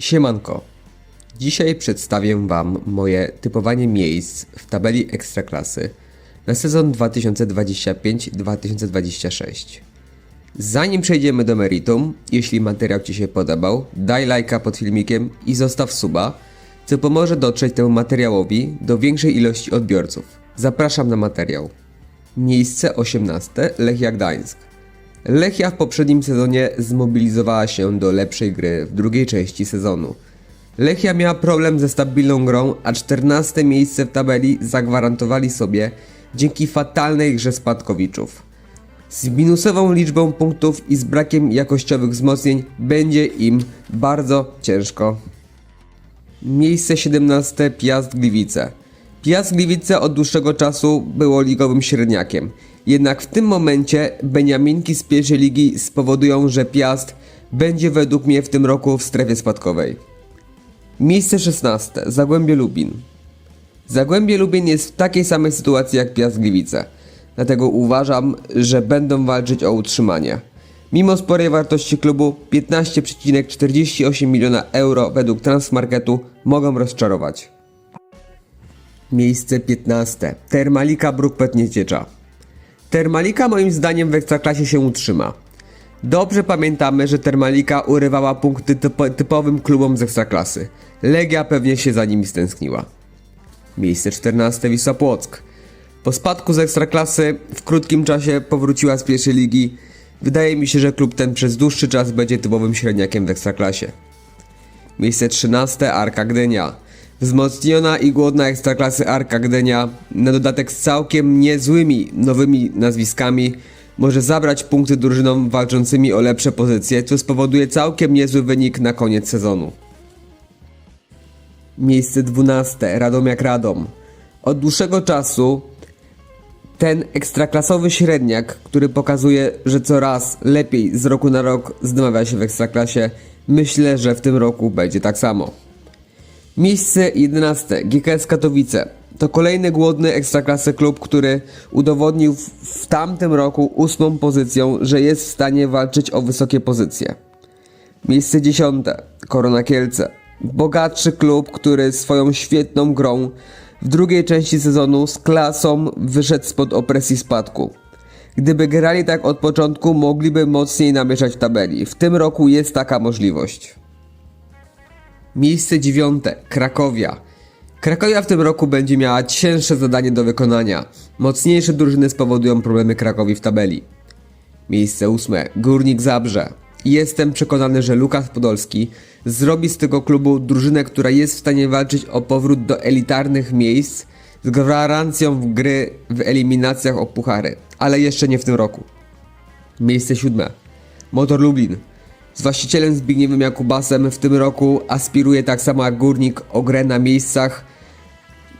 Siemanko. Dzisiaj przedstawię Wam moje typowanie miejsc w tabeli Ekstraklasy na sezon 2025-2026. Zanim przejdziemy do meritum, jeśli materiał Ci się podobał, daj lajka pod filmikiem i zostaw suba, co pomoże dotrzeć temu materiałowi do większej ilości odbiorców. Zapraszam na materiał. Miejsce 18 Lechia Gdańsk. Lechia w poprzednim sezonie zmobilizowała się do lepszej gry w drugiej części sezonu. Lechia miała problem ze stabilną grą, a 14 miejsce w tabeli zagwarantowali sobie dzięki fatalnej grze spadkowiczów. Z minusową liczbą punktów i z brakiem jakościowych wzmocnień będzie im bardzo ciężko. Miejsce 17 Piast Gliwice. Piast Gliwice od dłuższego czasu było ligowym średniakiem. Jednak w tym momencie Beniaminki z pierwszej ligi spowodują, że Piast będzie według mnie w tym roku w strefie spadkowej. Miejsce 16 Zagłębie Lubin. Zagłębie Lubin jest w takiej samej sytuacji jak Piast Gliwice. Dlatego uważam, że będą walczyć o utrzymanie. Mimo sporej wartości klubu 15,48 miliona euro według Transmarketu mogą rozczarować. Miejsce 15. Termalika Bruk Nieciecza. Termalika moim zdaniem w Ekstraklasie się utrzyma. Dobrze pamiętamy, że Termalika urywała punkty typo, typowym klubom z Ekstraklasy. Legia pewnie się za nimi stęskniła. Miejsce 14 Wisła Płock. Po spadku z Ekstraklasy w krótkim czasie powróciła z pierwszej ligi. Wydaje mi się, że klub ten przez dłuższy czas będzie typowym średniakiem w Ekstraklasie. Miejsce 13 Arka Gdynia. Wzmocniona i głodna ekstraklasy Arka Gdynia, na dodatek z całkiem niezłymi nowymi nazwiskami, może zabrać punkty drużynom walczącymi o lepsze pozycje, co spowoduje całkiem niezły wynik na koniec sezonu. Miejsce 12 Radomiak Radom. Od dłuższego czasu ten ekstraklasowy średniak, który pokazuje, że coraz lepiej z roku na rok zdmawia się w ekstraklasie, myślę, że w tym roku będzie tak samo. Miejsce 11. GKS Katowice. To kolejny głodny ekstraklasy klub, który udowodnił w, tamtym roku ósmą pozycją, że jest w stanie walczyć o wysokie pozycje. Miejsce 10. Korona Kielce. Bogatszy klub, który swoją świetną grą w drugiej części sezonu z klasą wyszedł spod opresji spadku. Gdyby grali tak od początku, mogliby mocniej namieszać w tabeli. W tym roku jest taka możliwość. Miejsce dziewiąte Krakowia. Krakowia w tym roku będzie miała cięższe zadanie do wykonania. Mocniejsze drużyny spowodują problemy Krakowi w tabeli. Miejsce ósme Górnik Zabrze. Jestem przekonany, że Lukas Podolski zrobi z tego klubu drużynę, która jest w stanie walczyć o powrót do elitarnych miejsc z gwarancją w gry w eliminacjach o puchary, ale jeszcze nie w tym roku. Miejsce siódme. Motor Lublin. Z właścicielem Zbigniewem Jakubasem w tym roku aspiruje tak samo jak Górnik o grę na miejscach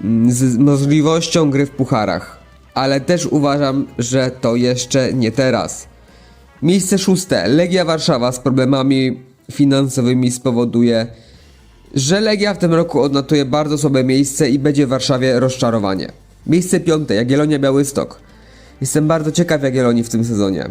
mm, z możliwością gry w pucharach. Ale też uważam, że to jeszcze nie teraz. Miejsce szóste. Legia Warszawa z problemami finansowymi spowoduje, że Legia w tym roku odnotuje bardzo słabe miejsce i będzie w Warszawie rozczarowanie. Miejsce piąte. Jagiellonia Białystok. Jestem bardzo ciekaw Jagiellonii w tym sezonie.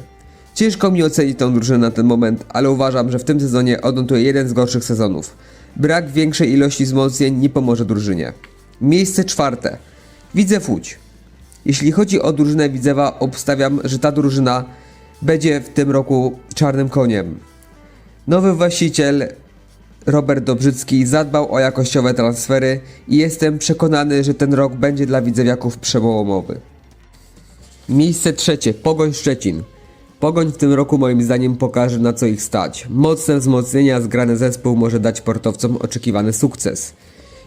Ciężko mi ocenić tą drużynę na ten moment, ale uważam, że w tym sezonie odnotuje jeden z gorszych sezonów. Brak większej ilości wzmocnień nie pomoże drużynie. Miejsce czwarte. Widzew Łódź. Jeśli chodzi o drużynę Widzewa, obstawiam, że ta drużyna będzie w tym roku czarnym koniem. Nowy właściciel Robert Dobrzycki zadbał o jakościowe transfery i jestem przekonany, że ten rok będzie dla widzewiaków przełomowy. Miejsce trzecie, Pogoń Szczecin. Pogoń w tym roku moim zdaniem pokaże na co ich stać. Mocne wzmocnienia, zgrany zespół może dać portowcom oczekiwany sukces.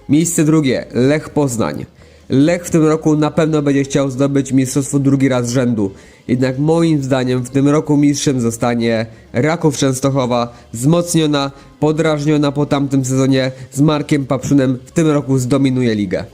Miejsce drugie, Lech Poznań. Lech w tym roku na pewno będzie chciał zdobyć mistrzostwo drugi raz z rzędu. Jednak moim zdaniem w tym roku mistrzem zostanie Raków Częstochowa, wzmocniona, podrażniona po tamtym sezonie z Markiem Papszunem w tym roku zdominuje ligę.